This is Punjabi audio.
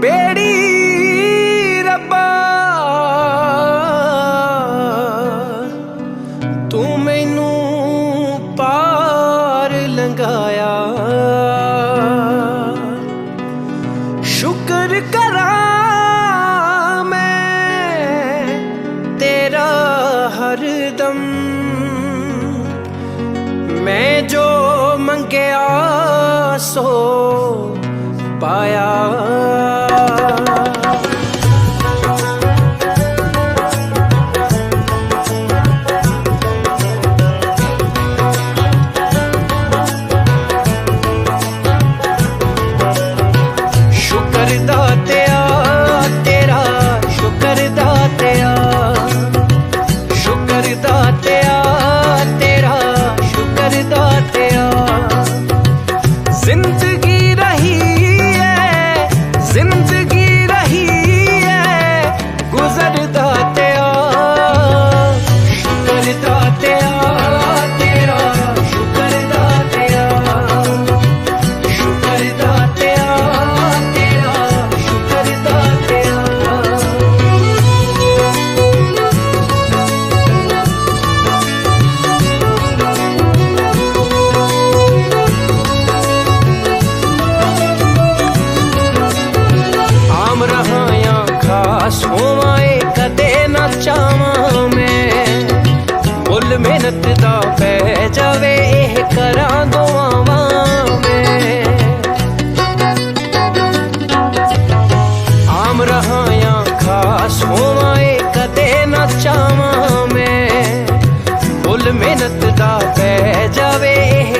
ਬੇੜੀ ਰੱਬਾ ਤੂੰ ਮੈਨੂੰ ਪਾਰ ਲੰਘਾਇਆ। ਸ਼ੁਕਰ ਕਰਾਂ ਮੈਂ ਤੇਰਾ ਹਰ ਮੈਂ ਜੋ ਸੋ ਪਾਇਆ together. ਮੁੱਲ ਮਿਹਨਤ ਦਾ ਪੈ ਜਾਵੇ, ਇਹ ਕਰਾਂ ਦੁਆਵਾਂ ਮੈਂ। ਆਮ ਰਹਾਇਆ ਖਾਸ ਹੋਵਾਏ ਕਦੇ ਨਾ ਚਾਵਾਂ ਮੈਂ। ਮੁੱਲ ਮਿਹਨਤ ਦਾ ਪੈ ਜਾਵੇ, ਇਹ